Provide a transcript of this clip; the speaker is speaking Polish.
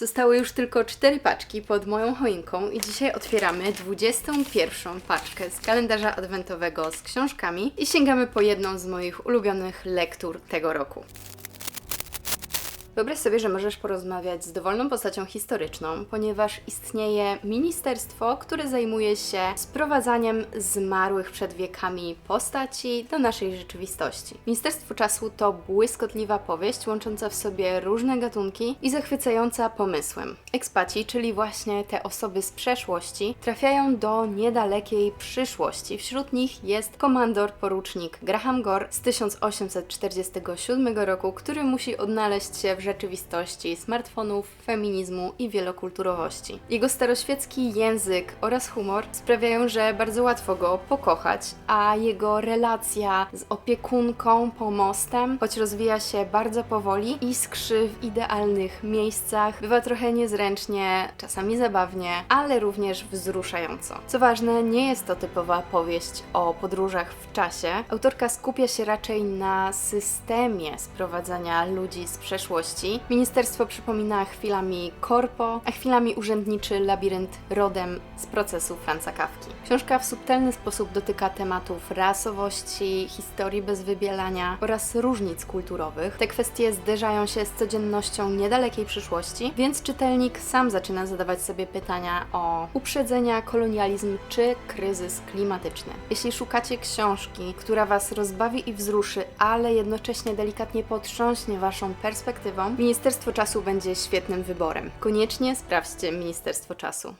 Zostały już tylko cztery paczki pod moją choinką i dzisiaj otwieramy 21 paczkę z kalendarza adwentowego z książkami i sięgamy po jedną z moich ulubionych lektur tego roku. Wyobraź sobie, że możesz porozmawiać z dowolną postacią historyczną, ponieważ istnieje ministerstwo, które zajmuje się sprowadzaniem zmarłych przed wiekami postaci do naszej rzeczywistości. Ministerstwo Czasu to błyskotliwa powieść łącząca w sobie różne gatunki i zachwycająca pomysłem. Ekspaci, czyli właśnie te osoby z przeszłości, trafiają do niedalekiej przyszłości. Wśród nich jest komandor porucznik Graham Gore z 1847 roku, który musi odnaleźć się w rzeczywistości smartfonów, feminizmu i wielokulturowości. Jego staroświecki język oraz humor sprawiają, że bardzo łatwo go pokochać, a jego relacja z opiekunką pomostem, choć rozwija się bardzo powoli, iskrzy w idealnych miejscach, bywa trochę niezręcznie, czasami zabawnie, ale również wzruszająco. Co ważne, nie jest to typowa powieść o podróżach w czasie. Autorka skupia się raczej na systemie sprowadzania ludzi z przeszłości. Ministerstwo przypomina chwilami korpo, a chwilami urzędniczy labirynt rodem z procesu Franza Kawki. Książka w subtelny sposób dotyka tematów rasowości, historii bez wybielania oraz różnic kulturowych. Te kwestie zderzają się z codziennością niedalekiej przyszłości, więc czytelnik sam zaczyna zadawać sobie pytania o uprzedzenia, kolonializm czy kryzys klimatyczny. Jeśli szukacie książki, która Was rozbawi i wzruszy, ale jednocześnie delikatnie potrząśnie Waszą perspektywą, Ministerstwo Czasu będzie świetnym wyborem. Koniecznie sprawdźcie Ministerstwo Czasu.